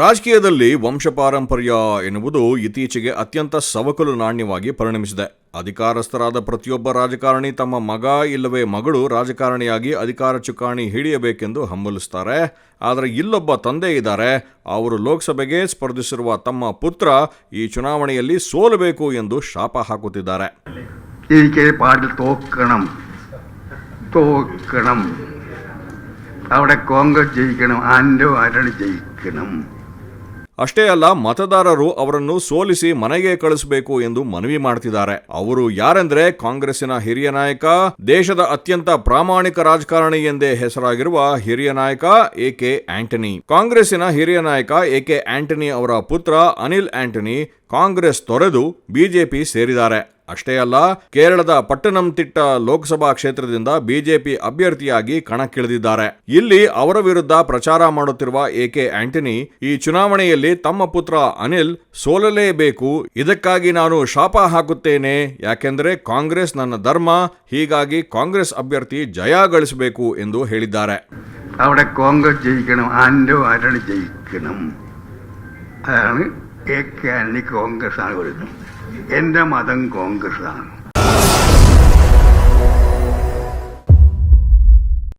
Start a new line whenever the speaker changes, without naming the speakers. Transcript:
ರಾಜಕೀಯದಲ್ಲಿ ವಂಶಪಾರಂಪರ್ಯ ಎನ್ನುವುದು ಇತ್ತೀಚೆಗೆ ಅತ್ಯಂತ ಸವಕಲು ನಾಣ್ಯವಾಗಿ ಪರಿಣಮಿಸಿದೆ ಅಧಿಕಾರಸ್ಥರಾದ ಪ್ರತಿಯೊಬ್ಬ ರಾಜಕಾರಣಿ ತಮ್ಮ ಮಗ ಇಲ್ಲವೇ ಮಗಳು ರಾಜಕಾರಣಿಯಾಗಿ ಅಧಿಕಾರ ಚುಕ್ಕಾಣಿ ಹಿಡಿಯಬೇಕೆಂದು ಹಂಬಲಿಸ್ತಾರೆ ಆದರೆ ಇಲ್ಲೊಬ್ಬ ತಂದೆ ಇದ್ದಾರೆ ಅವರು ಲೋಕಸಭೆಗೆ ಸ್ಪರ್ಧಿಸಿರುವ ತಮ್ಮ ಪುತ್ರ ಈ ಚುನಾವಣೆಯಲ್ಲಿ ಸೋಲಬೇಕು ಎಂದು ಶಾಪ ಹಾಕುತ್ತಿದ್ದಾರೆ
എനിക്ക് പാട്ട് തോക്കണം തോക്കണം അവിടെ കോൺഗ്രസ് ജയിക്കണം ആൻഡോ ആരാണ് ജയിക്കണം
ಅಷ್ಟೇ ಅಲ್ಲ, ಮತದಾರರು ಅವರನ್ನು ಸೋಲಿಸಿ ಮನೆಗೆ ಕಳಿಸಬೇಕು ಎಂದು ಮನವಿ ಮಾಡ್ತಿದ್ದಾರೆ. ಅವರು ಯಾರೆಂದ್ರೆ ಕಾಂಗ್ರೆಸ್ಸಿನ ಹಿರಿಯ ನಾಯಕ, ದೇಶದ ಅತ್ಯಂತ ಪ್ರಾಮಾಣಿಕ ರಾಜಕಾರಣಿ ಎಂದೇ ಹೆಸರಾಗಿರುವ ಹಿರಿಯ ನಾಯಕ ಎಕೆ ಆಂಟನಿ. ಕಾಂಗ್ರೆಸ್ಸಿನ ಹಿರಿಯ ನಾಯಕ ಎಕೆ ಆಂಟನಿ ಅವರ ಪುತ್ರ ಅನಿಲ್ ಆಂಟನಿ ಕಾಂಗ್ರೆಸ್ ತೊರೆದು ಬಿಜೆಪಿ ಸೇರಿದ್ದಾರೆ. ಅಷ್ಟೇ ಅಲ್ಲ ಕೇರಳದ ಪಟ್ಟಣಂತಿಟ್ಟ ಲೋಕಸಭಾ ಕ್ಷೇತ್ರದಿಂದ ಬಿಜೆಪಿ ಅಭ್ಯರ್ಥಿಯಾಗಿ ಕಣಕ್ಕಿಳಿದಿದ್ದಾರೆ ಇಲ್ಲಿ ಅವರ ವಿರುದ್ಧ ಪ್ರಚಾರ ಮಾಡುತ್ತಿರುವ ಎಕೆ ಆಂಟನಿ ಈ ಚುನಾವಣೆಯಲ್ಲಿ ತಮ್ಮ ಪುತ್ರ ಅನಿಲ್ ಸೋಲಲೇಬೇಕು ಇದಕ್ಕಾಗಿ ನಾನು ಶಾಪ ಹಾಕುತ್ತೇನೆ ಯಾಕೆಂದ್ರೆ ಕಾಂಗ್ರೆಸ್ ನನ್ನ ಧರ್ಮ ಹೀಗಾಗಿ ಕಾಂಗ್ರೆಸ್ ಅಭ್ಯರ್ಥಿ ಜಯ ಗಳಿಸಬೇಕು ಎಂದು ಹೇಳಿದ್ದಾರೆ
അവിടെ കോൺഗ്രസ് ജയിക്കണം ആൻഡോ ആരാണ് ജയിക്കണം അതാണ് എ കെ ആന്റണി കോൺഗ്രസ് ആണ് വരുന്നത് എന്റെ മതം കോൺഗ്രസ് ആണ്